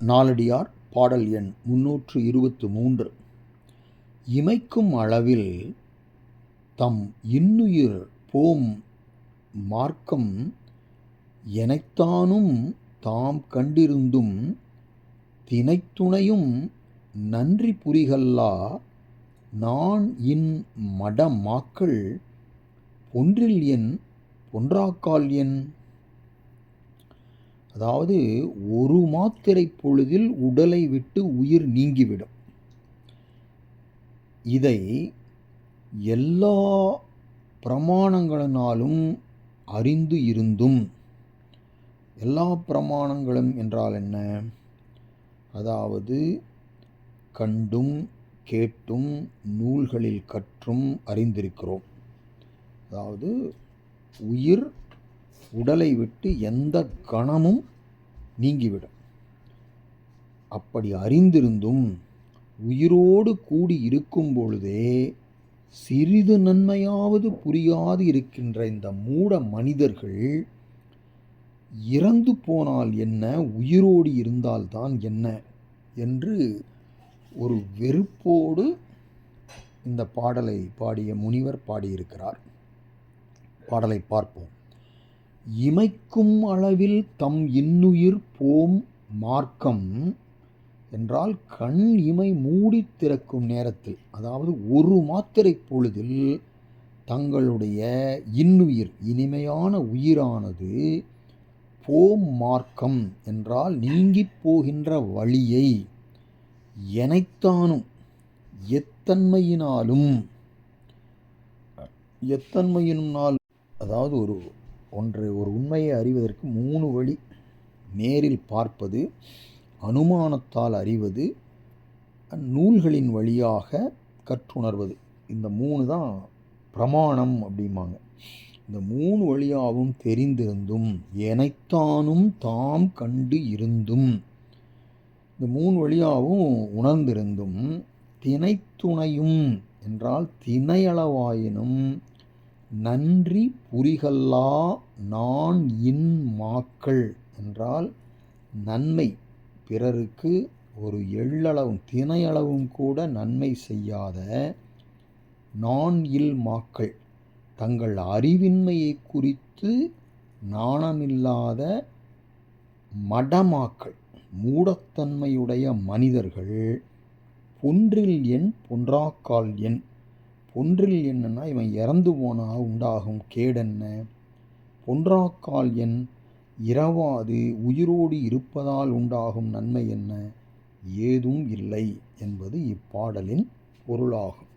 நாலடியார் பாடல் எண் முன்னூற்று இருபத்து மூன்று இமைக்கும் அளவில் தம் இன்னுயிர் போம் மார்க்கம் எனைத்தானும் தாம் கண்டிருந்தும் தினைத்துணையும் நன்றி புரிகல்லா நான் இன் மடமாக்கள் பொன்றில் என் பொன்றாக்கால் என். அதாவது ஒரு மாத்திரை பொழுதில் உடலை விட்டு உயிர் நீங்கிவிடும். இதை எல்லா பிரமாணங்களினாலும் அறிந்து இருந்தும் எல்லா பிரமாணங்களும் என்றால் என்ன? அதாவது கண்டும் கேட்டும் நூல்களில் கற்றும் அறிந்திருக்கிறோம். அதாவது உயிர் உடலை விட்டு எந்த கணமும் நீங்கிவிடும். அப்படி அறிந்திருந்தும் உயிரோடு கூடி இருக்கும் பொழுதே சிறிது நன்மையாவது புரியாது இருக்கின்ற இந்த மூட மனிதர்கள் இறந்து போனால் என்ன உயிரோடு இருந்தால்தான் என்ன என்று ஒரு வெறுப்போடு இந்த பாடலை பாடிய முனிவர் பாடியிருக்கிறார். பாடலை பார்ப்போம். இமைக்கும் அளவில் தம் இன்னுயிர் போம் மார்க்கம் என்றால் கண் இமை மூடி திறக்கும் நேரத்தில் அதாவது ஒரு மாத்திரை பொழுதில் தங்களுடைய இன்னுயிர் இனிமையான உயிரானது போம் மார்க்கம் என்றால் நீங்கி போகின்ற வழியை எனைத்தானும் எத்தன்மையினாலும் எத்தன்மையினால் அதாவது ஒரு ஒன்று ஒரு உண்மையை அறிவதற்கு மூணு வழி. நேரில் பார்ப்பது அனுமானத்தால் அறிவது நூல்களின் வழியாக கற்றுணர்வது. இந்த மூணு தான் பிரமாணம் அப்படிம்பாங்க. இந்த மூணு வழியாகவும் தெரிந்திருந்தும் எனைத்தானும் தாம் கண்டு இருந்தும் இந்த மூணு வழியாகவும் உணர்ந்திருந்தும் திணைத்துணையும் என்றால் திணையளவாயினும் நன்றி புரிகல்லா நான் இன் மாக்கள் என்றால் நன்மை பிறருக்கு ஒரு எள்ளளவும் தினையளவும் கூட நன்மை செய்யாத நான் இல் மாக்கள். தங்கள் அறிவின்மையை குறித்து நாணமில்லாத மடமாக்கள் மூடத்தன்மையுடைய மனிதர்கள் பொன்றில் எண் பொன்றாக்கால் எண் பொன்றில் என்னன்னா இவன் இறந்து போனால் உண்டாகும் கேடென்ன? பொன்றாக்கால் எண் இரவாது உயிரோடு இருப்பதால் உண்டாகும் நன்மை என்ன? ஏதும் இல்லை என்பது இப்பாடலின் பொருளாகும்.